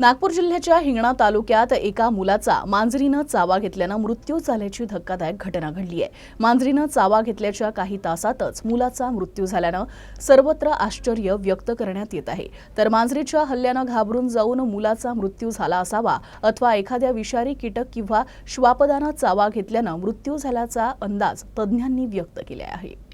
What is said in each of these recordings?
नागपूर जिल्ह्याच्या हिंगणा तालुक्यात एका मुलाचा मांजरीनं चावा घेतल्यानं मृत्यू झाल्याची धक्कादायक घटना घडली आहे. मांजरीनं चावा घेतल्याच्या काही तासातच मुलाचा मृत्यू झाल्यानं सर्वत्र आश्चर्य व्यक्त करण्यात येत आहे. तर मांजरीच्या हल्ल्यानं घाबरून जाऊन मुलाचा मृत्यू झाला असावा अथवा एखाद्या विषारी कीटक किंवा श्वापदानं चावा घेतल्यानं मृत्यू झाल्याचा अंदाज तज्ज्ञांनी व्यक्त केला आहे.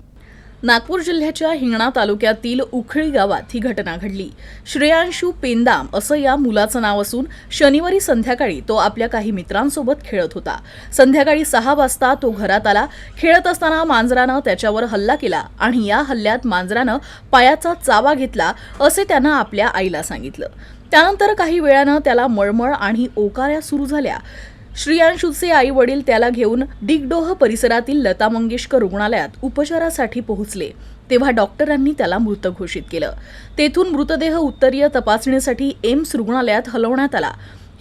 नागपूर जिल्ह्याच्या हिंगणा तालुक्यातील उखळी गावात ही घटना घडली. श्रेयांशू पेंदाम असं या मुलाचं नाव असून शनिवारी संध्याकाळी तो आपल्या काही मित्रांसोबत खेळत होता. संध्याकाळी सहा वाजता तो घरात आला. खेळत असताना मांजरानं त्याच्यावर हल्ला केला आणि या हल्ल्यात मांजरानं पायाचा चावा घेतला असे त्यानं आपल्या आईला सांगितलं. त्यानंतर काही वेळानं त्याला मळमळ आणि ओकाऱ्या सुरू झाल्या. श्रियांशूचे आई वडील त्याला घेऊन डिगडोह परिसरातील लता मंगेशकर रुग्णालयात उपचारासाठी पोहोचले. तेव्हा डॉक्टरांनी त्याला मृत घोषित केलं. तेथून मृतदेह उत्तरीय तपासणीसाठी एम्स रुग्णालयात हलवण्यात आला.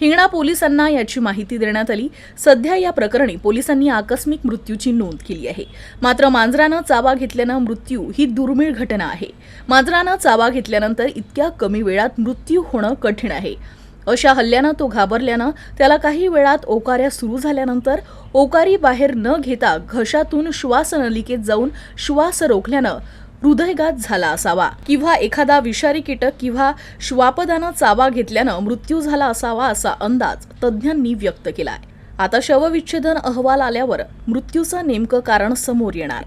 हिंगणा पोलिसांना याची माहिती देण्यात आली. सध्या या प्रकरणी पोलिसांनी आकस्मिक मृत्यूची नोंद केली आहे. मात्र मांजरानं चावा घेतल्यानं मृत्यू ही दुर्मिळ घटना आहे. मांजरानं चावा घेतल्यानंतर इतक्या कमी वेळात मृत्यू होणं कठीण आहे. अशा हल्ल्यानं तो घाबरल्यानं त्याला काही वेळात ओकाऱ्या सुरू झाल्यानंतर ओकारी बाहेर न घेता घशातून श्वासनलिकेत जाऊन श्वास रोखल्यानं हृदयघात झाला असावा किंवा एखादा विषारी कीटक किंवा श्वापदानं चावा घेतल्यानं मृत्यू झाला असावा असा अंदाज तज्ज्ञांनी व्यक्त केलाय. आता शवविच्छेदन अहवाल आल्यावर मृत्यूचं नेमकं कारण समोर येणार.